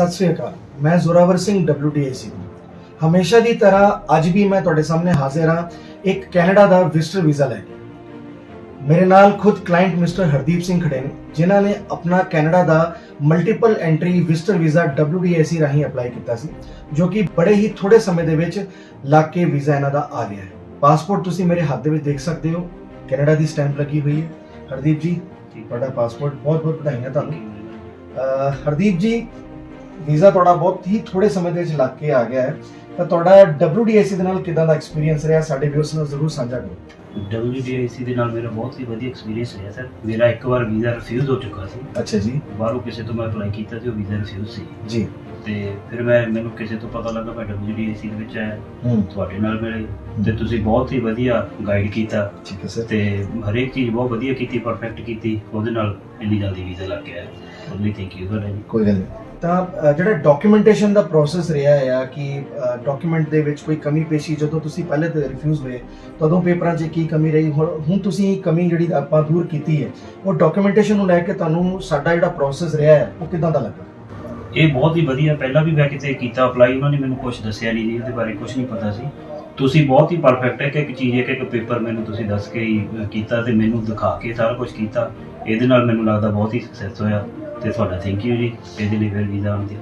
ਸਤਿ ਸ੍ਰੀ ਅਕਾਲ। ਮੈਂ ਜ਼ੋਰਾਵਰ ਸਿੰਘ WDAC ਹਮੇਸ਼ਾ ਦੀ ਤਰ੍ਹਾਂ ਅੱਜ ਵੀ ਮੈਂ ਤੁਹਾਡੇ ਸਾਹਮਣੇ ਹਾਜ਼ਰ ਹਾਂ। ਇੱਕ ਕੈਨੇਡਾ ਦਾ ਵਿਜ਼ਟਰ ਵੀਜ਼ਾ ਲੈ ਕੇ। ਮੇਰੇ ਨਾਲ ਖੁਦ ਕਲਾਇੰਟ ਮਿਸਟਰ ਹਰਦੀਪ ਸਿੰਘ ਖੜੇ ਨੇ ਜਿਨ੍ਹਾਂ ਨੇ ਆਪਣਾ ਕੈਨੇਡਾ ਦਾ multiple entry visitor visa WDAC ਰਾਹੀਂ ਅਪਲਾਈ ਕੀਤਾ ਸੀ ਜੋ ਕਿ ਬੜੇ ਹੀ ਥੋੜੇ ਸਮੇਂ ਦੇ ਵਿੱਚ ਲੱਗ ਕੇ ਵੀਜ਼ਾ ਇਹਨਾਂ ਦਾ ਆ ਗਿਆ ਹੈ। ਪਾਸਪੋਰਟ ਤੁਸੀਂ ਮੇਰੇ ਹੱਥ ਦੇ ਵਿੱਚ ਦੇਖ ਸਕਦੇ ਹੋ। ਕੈਨੇਡਾ ਦੀ ਸਟੈਂਪ ਲੱਗੀ ਹੋਈ ਹੈ। ਹਰਦੀਪ ਜੀ ਤੁਹਾਡਾ ਪਾਸਪੋਰਟ ਬਹੁਤ ਬਹੁਤ ਵਧਾਈਆਂ ਤੁਹਾਨੂੰ। ਹਰਦੀਪ ਜੀ ਵੀਜ਼ਾ ਤੁਹਾਡਾ ਬਹੁਤ ਹੀ ਥੋੜੇ ਸਮੇਂ ਦੇ ਵਿੱਚ ਲੱਗ ਕੇ ਆ ਗਿਆ ਹੈ। ਤਾਂ ਤੁਹਾਡਾ WDAC ਦੇ ਨਾਲ ਕਿਦਾਂ ਦਾ ਐਕਸਪੀਰੀਅੰਸ ਰਿਹਾ, ਸਾਡੇ ਵਿਊਅਰਸ ਨਾਲ ਜ਼ਰੂਰ ਸਾਂਝਾ ਕਰੋ। WDIC ਦੇ ਨਾਲ ਮੇਰਾ ਬਹੁਤ ਹੀ ਵਧੀਆ ਐਕਸਪੀਰੀਅੰਸ ਰਿਹਾ ਸਰ ਮੇਰਾ ਇੱਕ ਵਾਰ ਵੀਜ਼ਾ ਰਿਫਿਊਜ਼ ਹੋ ਚੁੱਕਾ ਸੀ। ਅੱਛਾ ਜੀ। ਬਾਹਰੋਂ ਕਿਸੇ ਤੋਂ ਮੈਂ ਅਪਲਾਈ ਕੀਤਾ ਤੇ ਉਹ ਵੀਜ਼ਾ ਰਿਫਿਊਜ਼ ਸੀ। ਜੀ। ਤੇ ਫਿਰ ਮੈਂ ਮੈਨੂੰ ਕਿਸੇ ਤੋਂ ਪਤਾ ਲੱਗਾ ਮੈਂ WDIC ਦੇ ਵਿੱਚ ਆਇਆ। ਹੂੰ। ਤੁਹਾਡੇ ਨਾਲ ਮਿਲੇ। ਤੇ ਤੁਸੀਂ ਬਹੁਤ ਹੀ ਵਧੀਆ ਗਾਈਡ ਕੀਤਾ। ਠੀਕ ਹੈ ਸਰ ਤੇ ਹਰੇਕ ਚੀਜ਼ ਬਹੁਤ ਵਧੀਆ ਕੀਤੀ ਪਰਫੈਕਟ ਕੀਤੀ। ਉਹਦੇ ਨਾਲ ਇੰਨੀ ਜਲਦੀ ਵੀਜ਼ਾ ਲੱਗ ਗਿਆ। ਉਹਦੇ ਥੈਂਕ ਯੂ ਜੀ। ਕੋਈ ਗੱਲ ਨਹੀਂ। ਤਾਂ ਜਿਹੜਾ ਡਾਕੂਮੈਂਟੇਸ਼ਨ ਦਾ ਪ੍ਰੋਸੈਸ ਰਿਹਾ ਹੈ ਆ ਕਿ ਡਾਕੂਮੈਂਟ ਦੇ ਵਿੱਚ ਕੋਈ ਕਮੀ ਪੇਸ਼ੀ ਜਦੋਂ ਤੁਸੀਂ ਪਹਿਲੇ ਤੇ ਰਿਫਿਊਜ਼ ਹੋਏ ਤਦੋਂ ਪੇਪਰਾਂ 'ਚ ਕੀ ਕਮੀ ਰਹੀ ਹੁਣ ਹੁਣ ਤੁਸੀਂ ਕਮੀ ਜਿਹੜੀ ਆਪਾਂ ਦੂਰ ਕੀਤੀ ਹੈ ਉਹ ਡਾਕੂਮੈਂਟੇਸ਼ਨ ਨੂੰ ਲੈ ਕੇ ਤੁਹਾਨੂੰ ਸਾਡਾ ਜਿਹੜਾ ਪ੍ਰੋਸੈਸ ਰਿਹਾ ਹੈ ਉਹ ਕਿਦਾਂ ਦਾ ਲੱਗਾ? ਇਹ ਬਹੁਤ ਹੀ ਵਧੀਆ ਪਹਿਲਾਂ ਵੀ ਮੈਂ ਕਿਤੇ ਕੀਤਾ ਅਪਲਾਈ ਉਹਨਾਂ ਨੇ ਮੈਨੂੰ ਕੁਝ ਦੱਸਿਆ ਨਹੀਂ ਜੀ ਉਹਦੇ ਬਾਰੇ ਕੁਝ ਨਹੀਂ ਪਤਾ ਸੀ। ਤੁਸੀਂ ਬਹੁਤ ਹੀ ਪਰਫੈਕਟ ਹੈ ਕਿ ਇੱਕ ਚੀਜ਼ ਇੱਕ ਇੱਕ ਪੇਪਰ ਮੈਨੂੰ ਤੁਸੀਂ ਦੱਸ ਕੇ ਹੀ ਅਹ, ਕੀਤਾ ਤੇ ਮੈਨੂੰ ਦਿਖਾ ਕੇ ਸਾਰਾ ਕੁਝ ਕੀਤਾ। ਇਹਦੇ ਨਾਲ ਮੈਨੂੰ ਲੱਗਦਾ ਬਹੁਤ ਹੀ ਸਕਸੈਸ ਹੋਇਆ। ਤੇ ਤੁਹਾਡਾ ਥੈਂਕ ਯੂ ਜੀ ਇਹਦੇ ਲਈ ਫਿਰ ਵੀਜ਼ਾ ਆਉਣ ਦੀ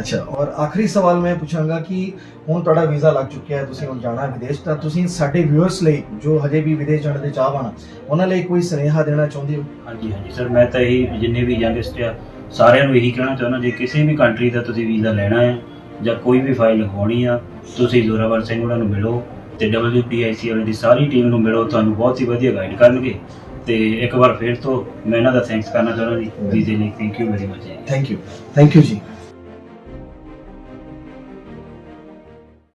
ਅੱਛਾ ਔਰ ਆਖਰੀ ਸਵਾਲ ਮੈਂ ਪੁੱਛਾਂਗਾ ਕਿ ਹੁਣ ਤੁਹਾਡਾ ਵੀਜ਼ਾ ਲੱਗ ਚੁੱਕਿਆ ਹੈ ਤੁਸੀਂ ਹੁਣ ਜਾਣਾ ਹੈ ਵਿਦੇਸ਼ ਤਾਂ ਤੁਸੀਂ ਸਾਡੇ ਵਿਊਅਰਸ ਲਈ ਜੋ ਹਜੇ ਵੀ ਵਿਦੇਸ਼ ਜਾਣ ਦੇ ਚਾਹਵਾਨ ਉਹਨਾਂ ਲਈ ਕੋਈ ਸੁਨੇਹਾ ਦੇਣਾ ਚਾਹੁੰਦੇ ਹੋ? ਹਾਂਜੀ ਹਾਂਜੀ ਸਰ ਮੈਂ ਤਾਂ ਇਹ ਜਿੰਨੇ ਵੀ ਯੰਗਸਟ ਆ ਸਾਰਿਆਂ ਨੂੰ ਇਹੀ ਕਹਿਣਾ ਚਾਹੁੰਦਾ ਜੇ ਕਿਸੇ ਵੀ ਕੰਟਰੀ ਦਾ ਤੁਸੀਂ ਵੀਜ਼ਾ ਲੈਣਾ ਹੈ ਜਾਂ ਕੋਈ ਵੀ ਫਾਈਲ ਲਗਵਾਉਣੀ ਆ ਤੁਸੀਂ ਜ਼ੋਰਾਵਰ ਸਿੰਘ ਉਹਨਾਂ ਨੂੰ ਮਿਲੋ ਤੇ WPIC ਵਾਲੀ ਦੀ ਸਾਰੀ ਟੀਮ ਨੂੰ ਮਿਲੋ ਤੁਹਾਨੂੰ ਬਹੁਤ ਹੀ ਵਧੀਆ ਗਾਈਡ ਕਰਨਗੇ। ਤੇ ਇੱਕ ਵਾਰ ਫਿਰ ਤੋਂ ਮੈਂ ਇਹਨਾਂ ਦਾ ਥੈਂਕਸ ਕਰਨਾ ਚਾਹੁੰਦਾ ਜੀ। ਵੀਜ਼ੇ ਲਈ ਥੈਂਕ ਯੂ ਵੈਰੀ ਮਚ ਜੀ। ਥੈਂਕ ਯੂ ਥੈਂਕ ਯੂ ਜੀ।